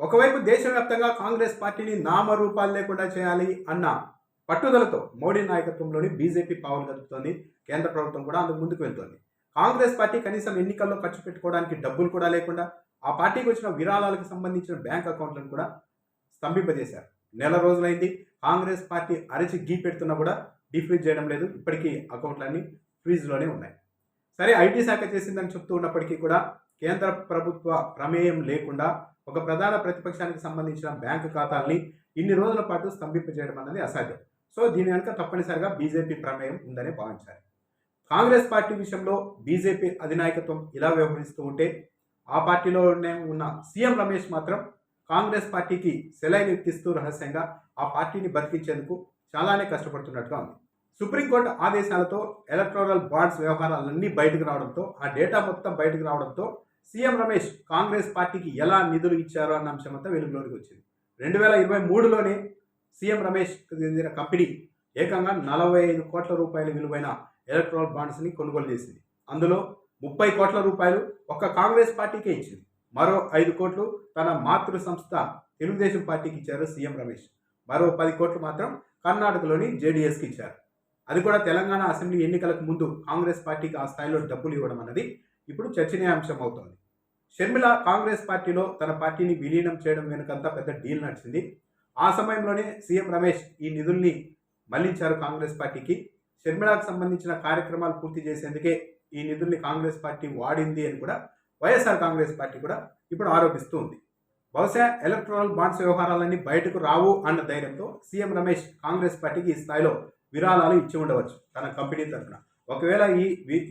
ఒకవైపు దేశవ్యాప్తంగా కాంగ్రెస్ పార్టీని నామరూపాలు లేకుండా చేయాలి అన్న పట్టుదలతో మోడీ నాయకత్వంలోని బీజేపీ పావులు కలుపుతోంది కేంద్ర ప్రభుత్వం కూడా అందుకు ముందుకు వెళ్తోంది. కాంగ్రెస్ పార్టీ కనీసం ఎన్నికల్లో ఖర్చు పెట్టుకోవడానికి డబ్బులు కూడా లేకుండా ఆ పార్టీకి వచ్చిన విరాళాలకు సంబంధించిన బ్యాంక్ అకౌంట్లను కూడా స్తంభింపజేశారు. నెల రోజులైంది కాంగ్రెస్ పార్టీ అరచి గీ పెడుతున్నా కూడా డీఫ్రీజ్ చేయడం లేదు. ఇప్పటికీ అకౌంట్లన్నీ ఫ్రీజ్లోనే ఉన్నాయి. సరే ఐటీ శాఖ చేసిందని చెప్తూ ఉన్నప్పటికీ కూడా కేంద్ర ప్రభుత్వ ప్రమేయం లేకుండా ఒక ప్రధాన ప్రతిపక్షానికి సంబంధించిన బ్యాంకు ఖాతాల్ని ఇన్ని రోజుల పాటు స్తంభింపజేయడం అన్నది అసాధ్యం. సో దీని వెనుక తప్పనిసరిగా బీజేపీ ప్రమేయం ఉందనే భావించాలి. కాంగ్రెస్ పార్టీ విషయంలో బీజేపీ అధినాయకత్వం ఇలా వ్యవహరిస్తూ ఉంటే ఆ పార్టీలోనే ఉన్న సీఎం రమేష్ మాత్రం కాంగ్రెస్ పార్టీకి సెలైన్ ఎత్తిస్తూ రహస్యంగా ఆ పార్టీని బతికించేందుకు చాలానే కష్టపడుతున్నట్టుగా ఉంది. సుప్రీంకోర్టు ఆదేశాలతో ఎలక్ట్రానల్ బాండ్స్ వ్యవహారాలన్నీ బయటకు రావడంతో ఆ డేటా మొత్తం బయటకు రావడంతో సీఎం రమేష్ కాంగ్రెస్ పార్టీకి ఎలా నిధులు ఇచ్చారో అన్న అంశం అంతా వెలుగులోకి వచ్చింది. రెండు వేల ఇరవై మూడులోనే సీఎం రమేష్ చెందిన కంపెనీ ఏకంగా నలభై ఐదు కోట్ల రూపాయల విలువైన ఎలక్ట్రానిక్ బాండ్స్ని కొనుగోలు చేసింది. అందులో ముప్పై కోట్ల రూపాయలు ఒక్క కాంగ్రెస్ పార్టీకే ఇచ్చింది. మరో ఐదు కోట్లు తన మాతృ సంస్థ తెలుగుదేశం పార్టీకి ఇచ్చారు సీఎం రమేష్. మరో పది కోట్లు మాత్రం కర్ణాటకలోని జేడీఎస్కి ఇచ్చారు. అది కూడా తెలంగాణ అసెంబ్లీ ఎన్నికలకు ముందు కాంగ్రెస్ పార్టీకి ఆ స్థాయిలో డబ్బులు ఇవ్వడం అన్నది ఇప్పుడు చర్చనీయాంశం అవుతోంది షర్మిల కాంగ్రెస్ పార్టీలో తన పార్టీని విలీనం చేయడం వెనుకంతా పెద్ద డీల్ నడిచింది. ఆ సమయంలోనే సీఎం రమేష్ ఈ నిధుల్ని మళ్ళించారు కాంగ్రెస్ పార్టీకి. షర్మిలకు సంబంధించిన కార్యక్రమాలు పూర్తి చేసేందుకే ఈ నిధుల్ని కాంగ్రెస్ పార్టీ వాడింది అని కూడా వైఎస్ఆర్ కాంగ్రెస్ పార్టీ కూడా ఇప్పుడు ఆరోపిస్తూ ఉంది బహుశా ఎలక్ట్రానల్ బాండ్స్ వ్యవహారాలన్నీ బయటకు రావు అన్న ధైర్యంతో సీఎం రమేష్ కాంగ్రెస్ పార్టీకి ఈ స్థాయిలో విరాళాలు ఇచ్చి ఉండవచ్చు తన కంపెనీ తరఫున. ఒకవేళ ఈ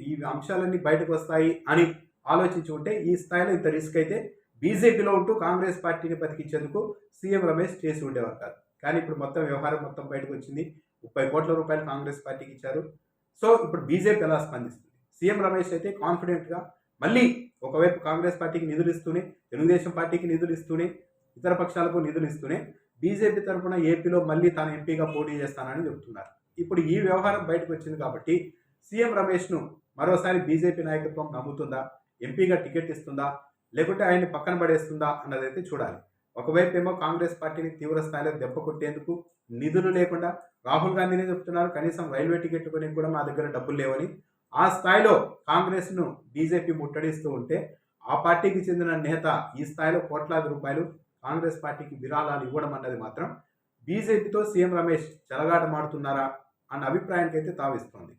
ఈ అంశాలన్నీ బయటకు వస్తాయి అని ఆలోచించి ఉంటే ఈ స్థాయిలో ఇంత రిస్క్ అయితే బీజేపీలో ఉంటూ కాంగ్రెస్ పార్టీని బతికించేందుకు సీఎం రమేష్ చేసి ఉండేవారు కాదు. కానీ ఇప్పుడు మొత్తం వ్యవహారం మొత్తం బయటకు వచ్చింది. ముప్పై కోట్ల రూపాయలు కాంగ్రెస్ పార్టీకి ఇచ్చారు. సో ఇప్పుడు బీజేపీ ఎలా స్పందిస్తుంది? సీఎం రమేష్ అయితే కాన్ఫిడెంట్గా మళ్ళీ ఒకవైపు కాంగ్రెస్ పార్టీకి నిధులు ఇస్తూనే తెలుగుదేశం పార్టీకి నిధులు ఇస్తూనే ఇతర పక్షాలకు నిధులు ఇస్తూనే బీజేపీ తరఫున ఏపీలో మళ్ళీ తాను ఎంపీగా పోటీ చేస్తానని చెబుతున్నారు ఇప్పుడు ఈ వ్యవహారం బయటకు వచ్చింది కాబట్టి సీఎం రమేష్ను మరోసారి బీజేపీ నాయకత్వం నమ్ముతుందా? ఎంపీగా టికెట్ ఇస్తుందా? లేకుంటే ఆయన్ని పక్కన పడేస్తుందా అన్నదైతే చూడాలి. ఒకవైపు ఏమో కాంగ్రెస్ పార్టీని తీవ్ర స్థాయిలో దెబ్బ కొట్టేందుకు నిధులు లేకుండా రాహుల్ గాంధీనే చెప్తున్నారు. కనీసం రైల్వే టికెట్ కొని కూడా మా దగ్గర డబ్బులు లేవని. ఆ స్థాయిలో కాంగ్రెస్ను బీజేపీ ముట్టడిస్తూ ఉంటే ఆ పార్టీకి చెందిన నేత ఈ స్థాయిలో కోట్లాది రూపాయలు కాంగ్రెస్ పార్టీకి విరాళాలు ఇవ్వడం అన్నది మాత్రం బీజేపీతో సీఎం రమేష్ చెలగాటమాడుతున్నారా? అన్న అభిప్రాయానికైతే తావిస్తోంది.